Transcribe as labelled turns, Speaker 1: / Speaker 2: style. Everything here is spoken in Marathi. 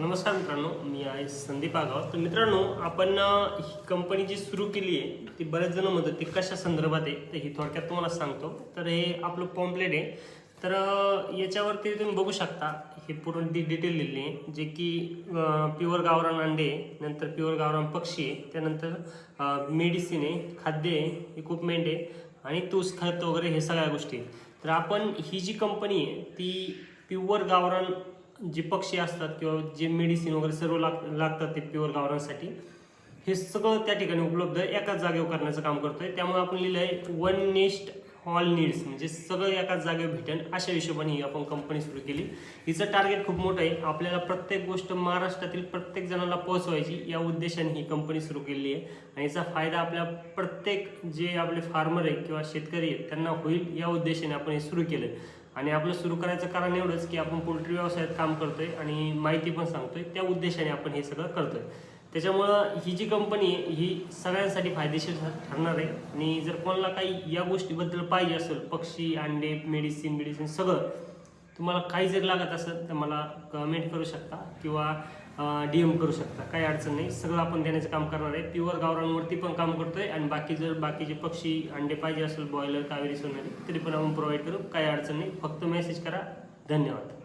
Speaker 1: नमस्कार मित्रांनो मी आहे संदीप आगाव तर मित्रांनो आपण ही कंपनी जी सुरू केली आहे ती बरेच जण म्हणतात ती कशा संदर्भात आहे तर ही थोडक्यात तुम्हाला सांगतो. तर हे आपलं पॉम्पलेट आहे. तर याच्यावरती तुम्ही बघू शकता हे पूर्ण डी डिटेल लिहिली आहे जे की प्युअर गावरान अंडे आहे नंतर प्युअर गावरान पक्षी आहे त्यानंतर मेडिसिन आहे खाद्य आहे इक्विपमेंट आहे आणि तूस खत वगैरे हे सगळ्या गोष्टी आहेत. तर आपण ही जी कंपनी आहे ती प्युअर गावरान जे पक्षी असतात किंवा जे मेडिसिन वगैरे सर्व लाग लागतात ते प्युअर गावरांसाठी हे सगळं त्या ठिकाणी उपलब्ध एकाच जागेवर करण्याचं काम करतोय. त्यामुळे आपण लिहिलं आहे वन नेस्ट ऑल नीड्स म्हणजे सगळं एकाच जागेवर भेटेल अशा हिशोबाने ही आपण कंपनी सुरू केली. हिचं टार्गेट खूप मोठं आहे. आपल्याला प्रत्येक गोष्ट महाराष्ट्रातील प्रत्येक जणाला पोहोचवायची या उद्देशाने ही कंपनी सुरू केली आहे. आणि याचा फायदा आपल्या प्रत्येक जे आपले फार्मर आहे किंवा शेतकरी आहेत त्यांना होईल या उद्देशाने आपण हे सुरू केलं आणि आपलं सुरू करायचं कारण एवढंच की आपण पोल्ट्री व्यवसायात काम करतोय आणि माहिती पण सांगतोय त्या उद्देशाने आपण हे सगळं करतोय. त्याच्यामुळं ही जी कंपनी आहे ही सगळ्यांसाठी फायदेशीर ठर- ठरणार आहे. आणि जर कोणाला काही या गोष्टीबद्दल पाहिजे असेल पक्षी अंडे मेडिसिन मेडिसिन सगळं तुम्हाला काही जर लागत असेल तर मला कमेंट करू शकता किंवा डी एम करू शकता. काही अडचण नाही. सगळं आपण देण्याचं काम करणार आहे. प्युअर गावरांवरती पण काम करतोय आणि बाकी जर बाकीचे पक्षी अंडे पाहिजे असेल बॉयलर कावेरी सोनारी तरी पण आपण प्रोव्हाइड करू. काही अडचण नाही. फक्त मेसेज करा. धन्यवाद.